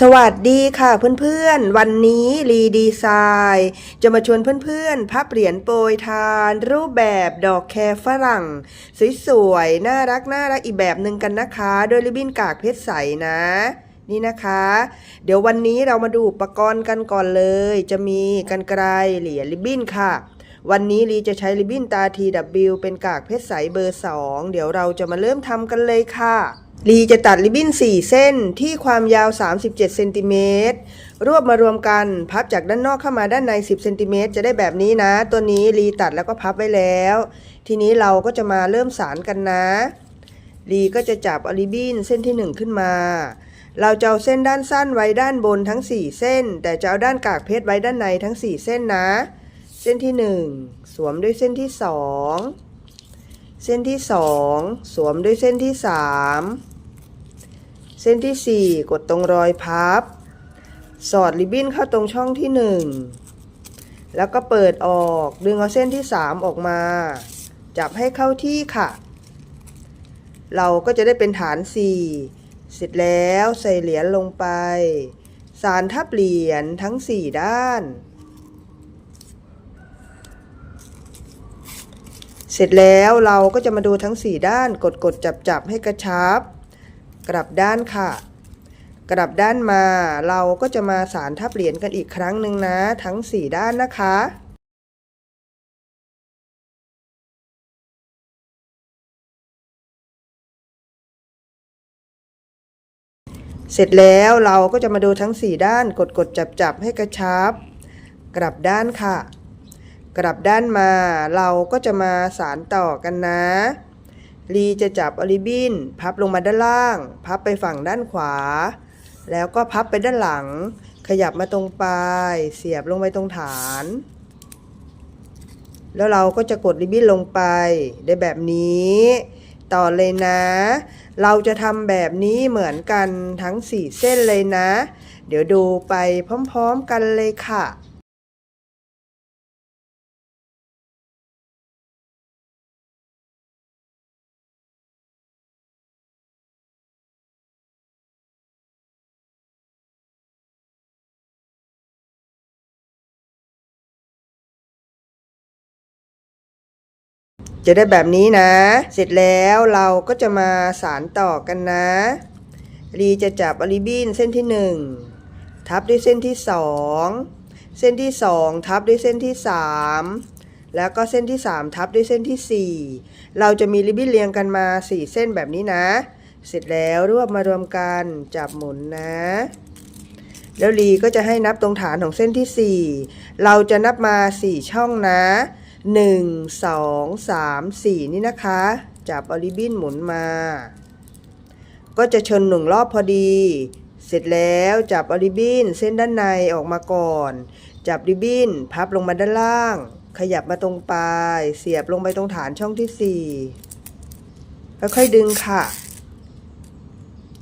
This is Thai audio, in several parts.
สวัสดีค่ะเพื่อนๆ วันนี้รีดีไซน์จะมาชวนเพื่อนๆ พับเหรียญโปรยทาน รูปแบบดอกแครฝรั่ง สวยๆ น่ารักน่ารักอีกแบบหนึ่งกันนะคะ โดยริบบิ้นกากเพชรใสนะ นี่นะคะ เดี๋ยววันนี้เรามาดูอุปกรณ์กันก่อนเลย จะมีกันไกรเหรียญริบบิ้นค่ะ วันนี้ลีจะใช้ริบบิ้นตา TW เป็นกากเพชรใสเบอร์ 2 เดี๋ยวเราจะมาเริ่มทำกันเลยค่ะ ลีจะตัดริบบิ้น 4 เส้นที่ความยาว 37 เซนติเมตร รวบมารวมกัน พับจากด้านนอกเข้ามาด้านใน 10 เซนติเมตรจะได้แบบนี้นะ ตัวนี้ลีตัดแล้วก็พับไว้แล้ว ทีนี้เราก็จะมาเริ่มสารกันนะลีก็จะจับอริบบิ้นเส้นที่ 1 ขึ้นมา เราจะเอาเส้นด้านสั้นไว้ด้านบนทั้ง 4 เส้น แต่จะเอาด้านกากเพชรไว้ด้านในทั้ง 4 เส้นนะ เส้นที่ 1 สวมด้วยเส้นที่ 2 เส้นที่ 2 สวมด้วยเส้นที่ 3 เส้นที่ 4 กดตรงรอยพับ สอดริบบิ้นเข้าตรงช่องที่ 1 แล้วก็เปิดออก ดึงเอาเส้นที่ 3 ออกมา จับให้เข้าที่ค่ะ เราก็จะได้เป็นฐาน 4 เสร็จแล้วใส่เหรียญลงไป สารทับเหรียญทั้ง 4 ด้าน เสร็จแล้วเราก็จะมาดูทั้ง 4 ด้าน กดกดจับจับให้กระชับ กลับด้านค่ะ กลับด้านมาเราก็จะมาสารทับเหรียญกันอีกครั้งหนึ่งนะ ทั้ง 4 ด้านนะคะเสร็จแล้วเราก็จะมาดูทั้ง 4 ด้านกดกดจับจับให้กระชับ กลับด้านค่ะ กลับด้านมาเราก็จะมาสารต่อกันนะ ลีจะจับอริบบินพับลงมาด้านล่าง พับไปฝั่งด้านขวา แล้วก็พับไปด้านหลัง ขยับมาตรงปลาย เสียบลงไปตรงฐาน แล้วเราก็จะกดริบบิ้นลงไปได้แบบนี้ ต่อเลยนะ เราจะทำแบบนี้เหมือนกันทั้ง 4 เส้นเลยนะ เดี๋ยวดูไปพร้อมๆกันเลยค่ะ จะได้แบบนี้นะ เสร็จแล้วเราก็จะมาสารต่อกันนะรีจะจับอริบินเส้นที่1ทับด้วยเส้นที่2เส้นที่2ทับด้วยเส้นที่3แล้วก็เส้นที่3ทับด้วยเส้นที่4เราจะมีริบบิ้นเรียงกันมา4เส้นแบบนี้นะ เสร็จแล้วรวบมารวมกันจับหมุนนะ แล้วลีก็จะให้นับตรงฐานของเส้นที่4เราจะนับมา4ช่องนะ 1 2 3 4 นี่นะคะ จับอริบินหมุนมา ก็จะชนหนึ่งรอบพอดี เสร็จแล้วจับอริบบินเส้นด้านในออกมาก่อน จับริบบินพับลงมาด้านล่าง ขยับมาตรงปลาย เสียบลงไปตรงฐานช่องที่ 4 ค่อยๆดึงค่ะ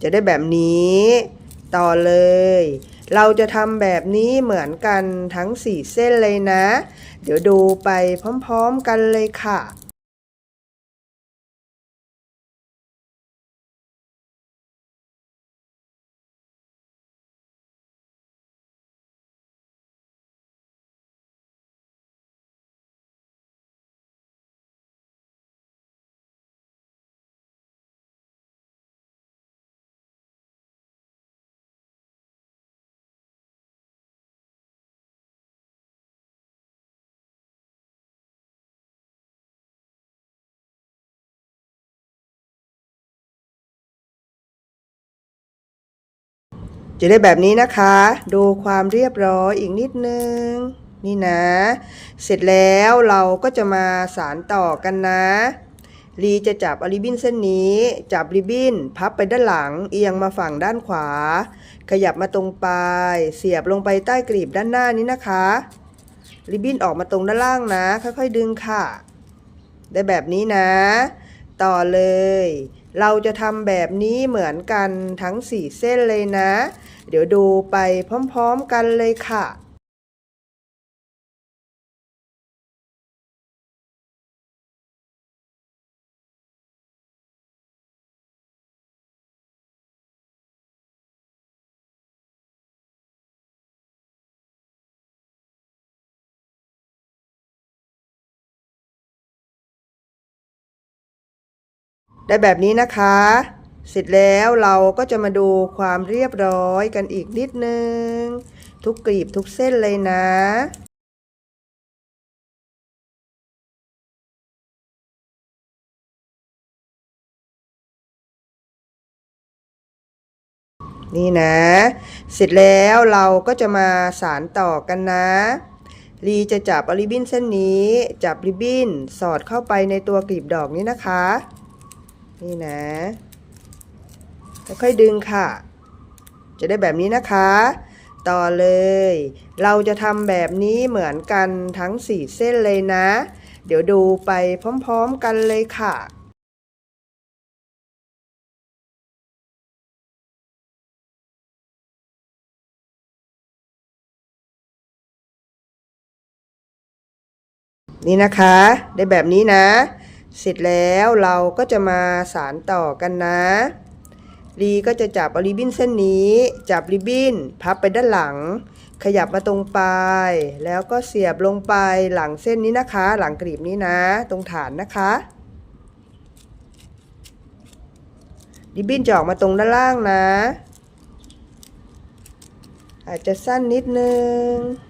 จะได้แบบนี้ ต่อเลย เราจะทำแบบนี้เหมือนกันทั้ง 4 เส้นเลยนะ เดี๋ยวดูไปพร้อมๆกันเลยค่ะ จะได้แบบนี้นะคะ ดูความเรียบร้อยอีกนิดนึง นี่นะ เสร็จแล้วเราก็จะมาสารต่อกันนะลีจะจับอริบบินเส้นนี้ จับริบบินพับไปด้านหลัง เอียงมาฝั่งด้านขวา ขยับมาตรงปลาย เสียบลงไปใต้กลีบด้านหน้านี้นะคะ ริบบินออกมาตรงด้านล่างนะ ค่อยๆดึงค่ะ ได้แบบนี้นะ ต่อเลย เราจะทำแบบนี้เหมือนกันทั้ง 4 เส้นเลยนะ เดี๋ยวดูไปพร้อมๆกันเลยค่ะ ได้แบบนี้นะคะ เสร็จแล้วเราก็จะมาดูความเรียบร้อยกันอีกนิดนึง ทุกกลีบทุกเส้นเลยนะนี่นะ เสร็จแล้วเราก็จะมาสารต่อกันนะลีจะจับริบบิ้นเส้นนี้ จับริบบิ้นสอดเข้าไปในตัวกลีบดอกนี้นะคะ นี่นะ ค่อยๆดึงค่ะ จะได้แบบนี้นะคะ ต่อเลย เราจะทำแบบนี้เหมือนกันทั้ง4เส้นเลยนะ เดี๋ยวดูไปพร้อมๆกันเลยค่ะนี่นะคะ ได้แบบนี้นะ เสร็จแล้วเราก็จะมาสารต่อกันนะลีก็จะจับริบบิ้นเส้นนี้ จับริบบิ้น พับไปด้านหลัง ขยับมาตรงปลาย แล้วก็เสียบลงไปหลังเส้นนี้นะคะ หลังกรีบนี้นะ ตรงฐานนะคะ ริบบิ้นจะออกมาตรงด้านล่างนะ อาจจะสั้นนิดนึง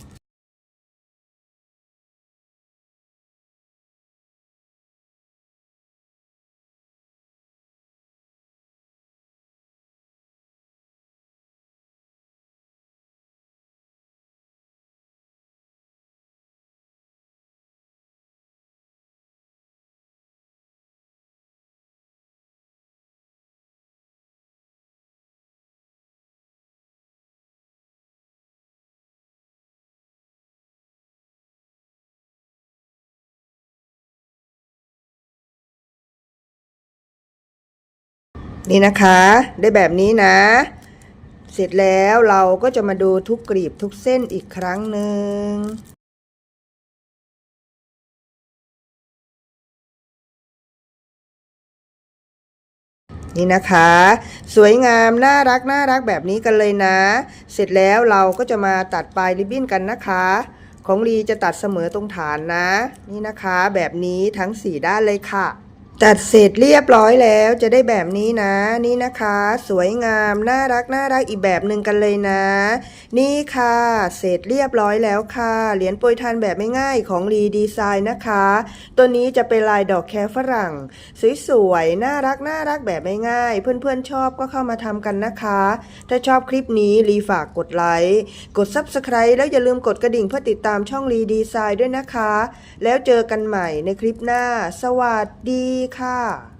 นี่นะคะ ได้แบบนี้นะ เสร็จแล้วเราก็จะมาดูทุกกลีบทุกเส้นอีกครั้งหนึ่งนี่นะคะ สวยงามน่ารักน่ารักแบบนี้กันเลยนะ เสร็จแล้วเราก็จะมาตัดปลายริบบิ้นกันนะคะ ของลีจะตัดเสมอตรงฐานนะ นี่นะคะ แบบนี้ทั้ง 4 ด้านเลยค่ะ ตัดเสร็จเรียบร้อยแล้วจะได้แบบนี้นะนี่นะคะ สวยงามน่ารักน่ารักอีกแบบหนึ่งกันเลยนะ นี่ค่ะ เสร็จเรียบร้อยแล้วค่ะ เหรียญโปรยทานแบบไม่ง่ายของรีดีไซน์นะคะ ตัวนี้จะเป็นลายดอกแคฝรั่ง สวยๆน่ารักน่ารักแบบไม่ง่าย เพื่อนๆชอบก็เข้ามาทำกันนะคะ ถ้าชอบคลิปนี้รีฝากกดไลค์กด Subscribe แล้วอย่าลืมกดกระดิ่งเพื่อติดตามช่องรีดีไซน์ด้วยนะคะ แล้วเจอกันใหม่ในคลิปหน้า สวัสดีค่ะ